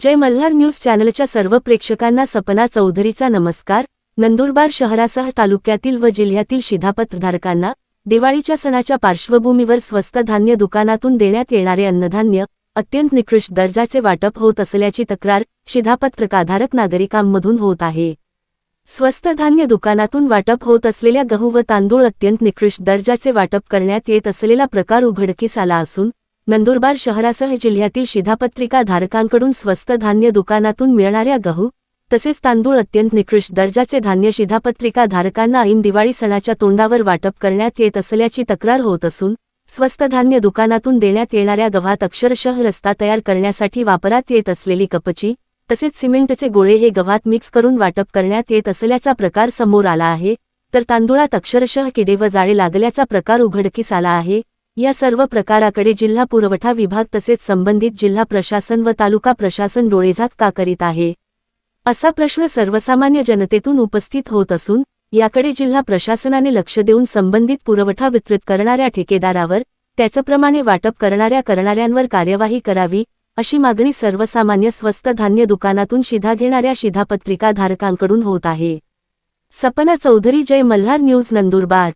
जय Malhar news चॅनलच्या सर्व प्रेक्षकांना सपना चौधरीचा नमस्कार. नंदुरबार शहरासह तालुक्यातील व जिल्ह्यातील शिधापत्रधारकांना दिवाळीच्या सणाच्या पार्श्वभूमीवर स्वस्त धान्य दुकानातून देण्यात येणारे अन्नधान्य अत्यंत निकृष्ट दर्जाचे वाटप होत असल्याची तक्रार शिधापत्रकाधारक नागरिकांमधून होत आहे. स्वस्त धान्य दुकानातून वाटप होत असलेल्या गहू व तांदूळ अत्यंत निकृष्ट दर्जाचे वाटप करण्यात येत असलेला प्रकार उघडकीस आला असून नंदुरबार शहरासह जिल्ह्यातील शिधापत्रिका धारकांकडून स्वस्त धान्य दुकानातून मिळणाऱ्या गहू तसेच तांदूळ अत्यंत निकृष्ट दर्जाचे धान्य शिधापत्रिका धारकांना ऐन दिवाळी सणाच्या तोंडावर वाटप करण्यात येत असल्याची तक्रार होत असून स्वस्त धान्य दुकानातून देण्यात येणाऱ्या गव्हात अक्षरशः रस्ता तयार करण्यासाठी वापरात येत असलेली कपची तसेच सिमेंटचे गोळे हे गव्हात मिक्स करून वाटप करण्यात येत असल्याचा प्रकार समोर आला आहे तर तांदुळात अक्षरशः किडे व जाळे लागल्याचा प्रकार उघडकीस आला आहे या सर्व प्रकाराकडे जिल्हा पुरवठा विभाग तसेच संबंधित जिल्हा प्रशासन व तालुका प्रशासन डोळेझाक का करीत आहे? असा प्रश्न सर्वसामान्य जनतेतून उपस्थित होत असून याकडे जिल्हा प्रशासनाने लक्ष देऊन संबंधित पुरवठा वितरित करणाऱ्या ठेकेदारावर त्याचप्रमाणे वाटप करणाऱ्या करणाऱ्यांवर कार्यवाही करावी अशी मागणी सर्वसामान्य स्वस्त धान्य दुकानातून शिधा घेणाऱ्या शिधापत्रिका धारकांकडून होत आहे. सपना चौधरी जय मल्हार न्यूज नंदुरबार.